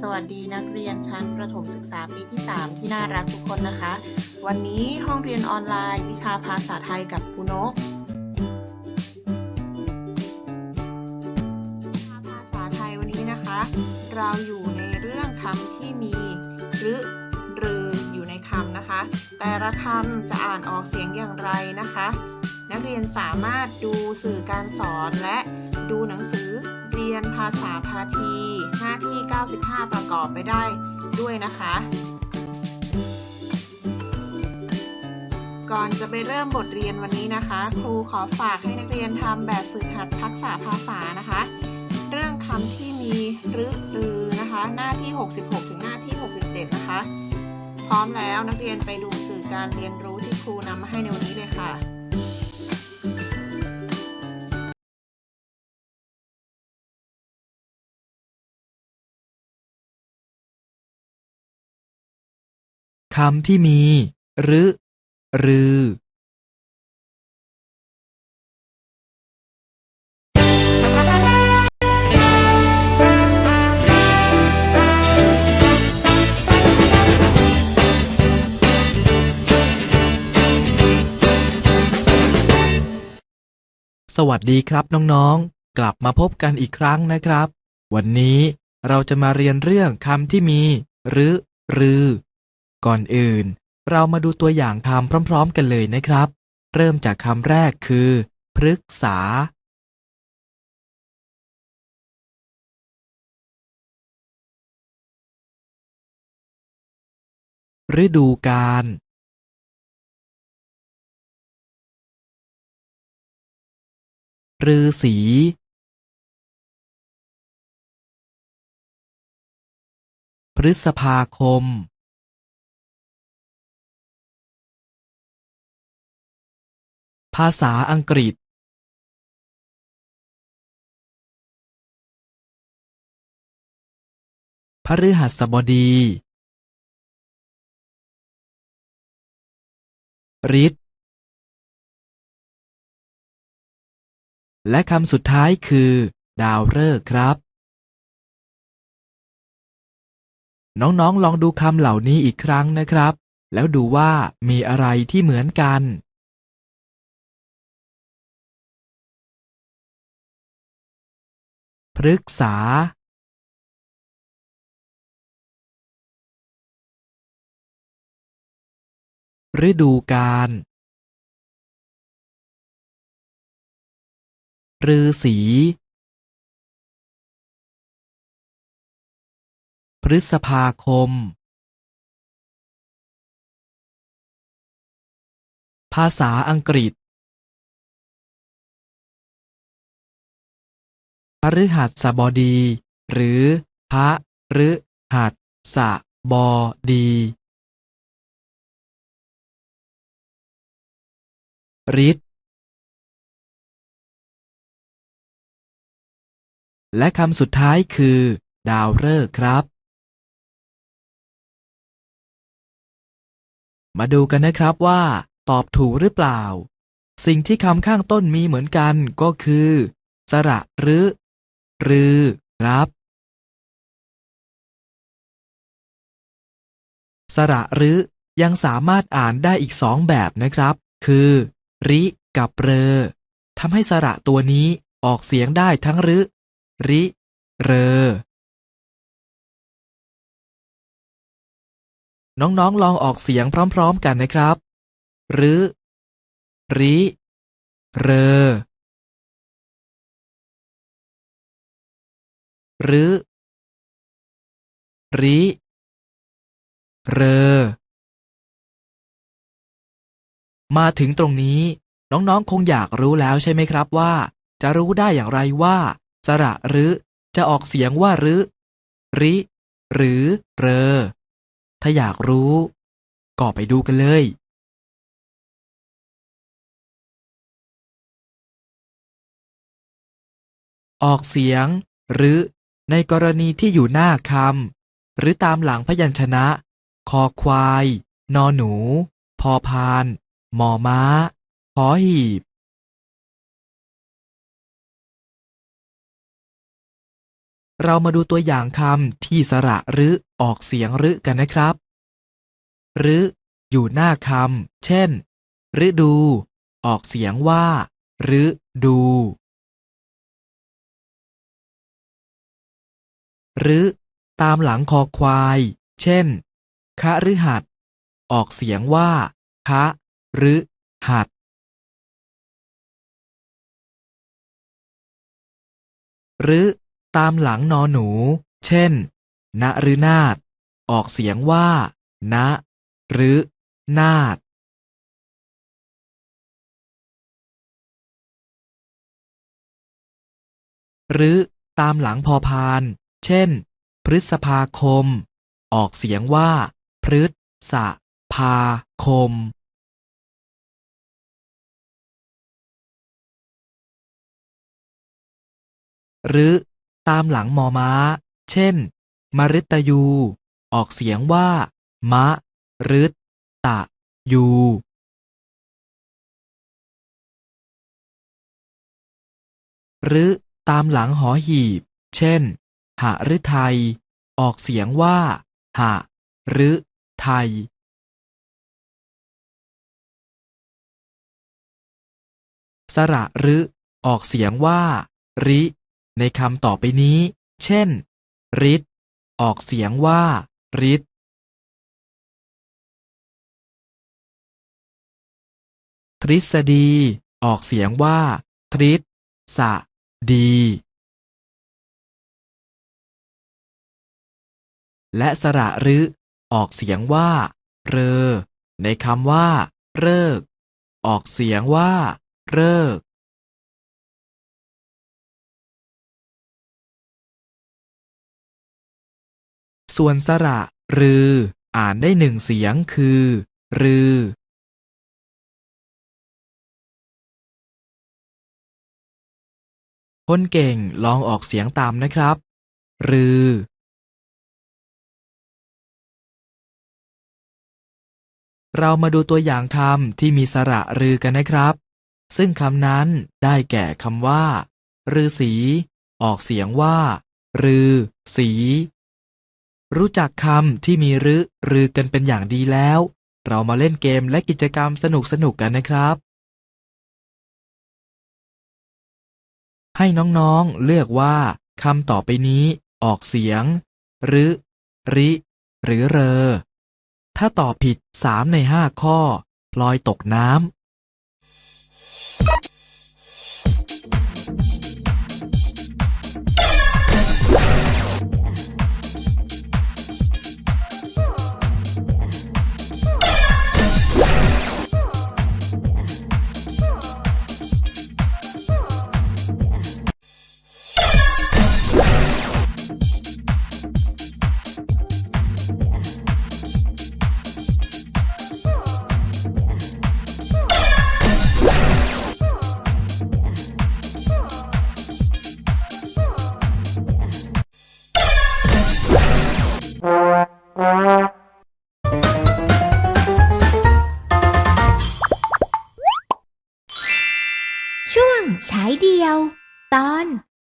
สวัสดีนักเรียนชั้นประถมศึกษาปีที่ 3 ที่น่ารักทุกคนนะคะ วันนี้ห้องเรียนออนไลน์ วิชาภาษาไทยกับครูนกวิชาภาษาไทยวันนี้นะคะ เราอยู่ในเรื่องคำที่มีหรือหรืออยู่ในคำนะคะ แต่ละคำจะอ่านออกเสียงอย่างไรนะคะ นักเรียนสามารถดูสื่อการสอนและดูหนังสือ ยนภาษาพาทีหน้าที่ 95 ประกอบไปได้ด้วยนะคะ ก่อนจะไปเริ่มบทเรียนวันนี้นะคะ ครูขอฝากให้นักเรียนทำแบบฝึกหัดทักษะภาษานะคะ เรื่องคำที่มีหรือรือนะคะ หน้าที่ 66 ถึงหน้าที่ 67 นะคะ พร้อมแล้วนักเรียนไปดูสื่อการเรียนรู้ที่ครูนำมาให้ในวันนี้เลยค่ะ คำที่มีหรือรือ สวัสดีครับน้องๆ กลับมาพบกันอีกครั้งนะครับ วันนี้เราจะมาเรียนเรื่องคำที่มีหรือรือ ก่อนอื่น เรามาดูตัวอย่างคำพร้อมๆกันเลยนะครับ เริ่มจากคำแรกคือพฤกษา ฤดูกาลฤาษีพฤษภาคม ภาษาอังกฤษพฤหัสบดีฤทธิ์และคำสุดท้ายคือ ดาวฤกษ์ครับ น้องๆลองดูคำเหล่านี้อีกครั้งนะครับ แล้วดูว่ามีอะไรที่เหมือนกัน พฤกษาฤดูกาลฤาษี พฤษภาคม ภาษาอังกฤษ พฤหัสบดี หรือพระฤหัสบดี ฤทธิ์และคำสุดท้ายคือ ดาวฤกษ์ครับ มาดูกันนะครับว่า ตอบถูกหรือเปล่า สิ่งที่คำข้างต้นมีเหมือนกันก็คือ สระหรือ รือครับ สระหรือยังสามารถอ่านได้อีกสองแบบนะครับ คือ ริกับเรอทำให้สระตัวนี้ออกเสียงได้ทั้งรึ ริ เรอ น้องๆลองออกเสียงพร้อม ๆ กันนะครับ รึ ริ เรอ รึริ เรอ มาถึงตรงนี้ น้องๆ คงอยากรู้แล้วใช่ไหมครับว่า จะรู้ได้อย่างไรว่าสระหรือจะออกเสียงว่ารึริ หรือ เรอ ถ้าอยากรู้ ก็ไปดูกันเลยออกเสียง หรือ ในกรณีที่อยู่หน้าคำหรือตามหลังพยัญชนะ คอควาย นอหนู พอพาน มอม้า หอหีบ เรามาดูตัวอย่างคำที่สระหรือออกเสียงหรือกันนะครับหรืออยู่หน้าคำเช่น ฤดู ออกเสียงว่าหรือดู หรือตามหลังคอควาย เช่น คะหรือหัด ออกเสียงว่า คะ หรือ หัด หรือตามหลังนอหนู เช่นณหรือนาด ออกเสียงว่าณหรือ นาด หรือตามหลังพอพาน เช่น พฤษภาคม ออกเสียงว่า พฤษภาคม หรือ ตามหลังมอม้า เช่น มฤตยู ออกเสียงว่า มะรึตะยูหรือตามหลังหอหีบ เช่น หฤทัย ออกเสียงว่า หะหรือไทยสระหรือออกเสียงว่า ริ ในคำต่อไปนี้ เช่นริดออกเสียงว่า ริดทฤษฎี ออกเสียงว่า ทริษะดี และสระรือออกเสียงว่า เรอ ในคำว่า เลิก ออกเสียงว่า เลิก ส่วนสระรือ อ่านได้หนึ่งเสียงคือ รือ คนเก่งลองออกเสียงตามนะครับ รือ เรามาดูตัวอย่างคำที่มีสระรือกันนะครับ ซึ่งคำนั้นได้แก่คำว่ารือสี ออกเสียงว่า รือ สี รู้จักคำที่มีรือรือกันเป็นอย่างดีแล้ว เรามาเล่นเกมและกิจกรรมสนุกๆกันนะครับ ให้น้องๆเลือกว่าคำต่อไปนี้ ออกเสียงรือริ หรือเรอ ถ้าตอบผิดสามในห้าข้อ พลอยตกน้ำ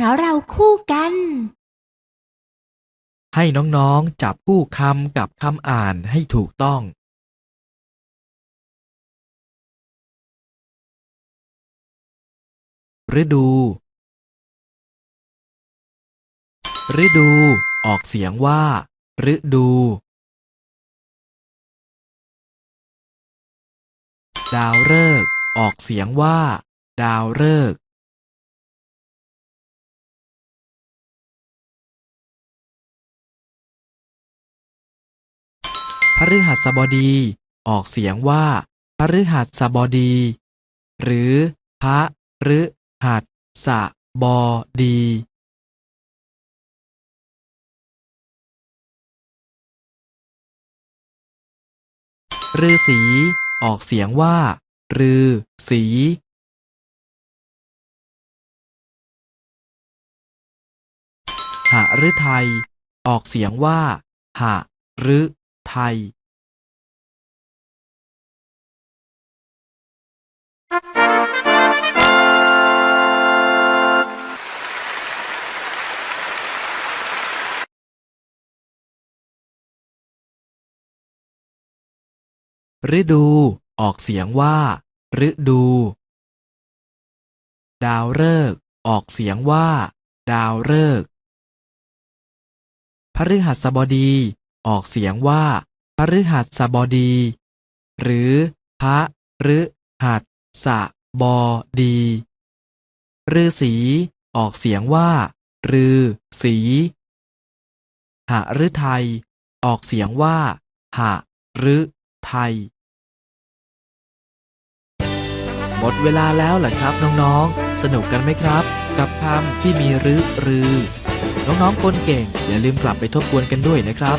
เพราะเราคู่กัน ให้น้องๆ จับคู่คำกับคำอ่านให้ถูกต้อง ฤดู ฤดู ออกเสียงว่า ฤดู ดาวฤกษ์ออกเสียงว่า ดาวฤกษ์ ฤหัสบดี ออกเสียงว่าพฤหัสบดี หรือพระฤหัสบดี ฤาษี ออกเสียงว่า รือ สี หฤทัย ออกเสียงว่า หฤ ไทยฤดู ออกเสียงว่า ฤดู ดาวฤกษ์ออกเสียงว่า ดาวฤกษ์พฤหัสบดี ออกเสียงว่าพฤหัสบดี หรือพระฤหัสบดีฤาษีออกเสียงว่ารือสีหฤทัยออกเสียงว่าหฤทัยหมดเวลาแล้วเหรอครับน้องๆ สนุกกันไหมครับ กับคำที่มีรึรือ น้องๆคนเก่ง อย่าลืมกลับไปทบทวนกันด้วยนะครับ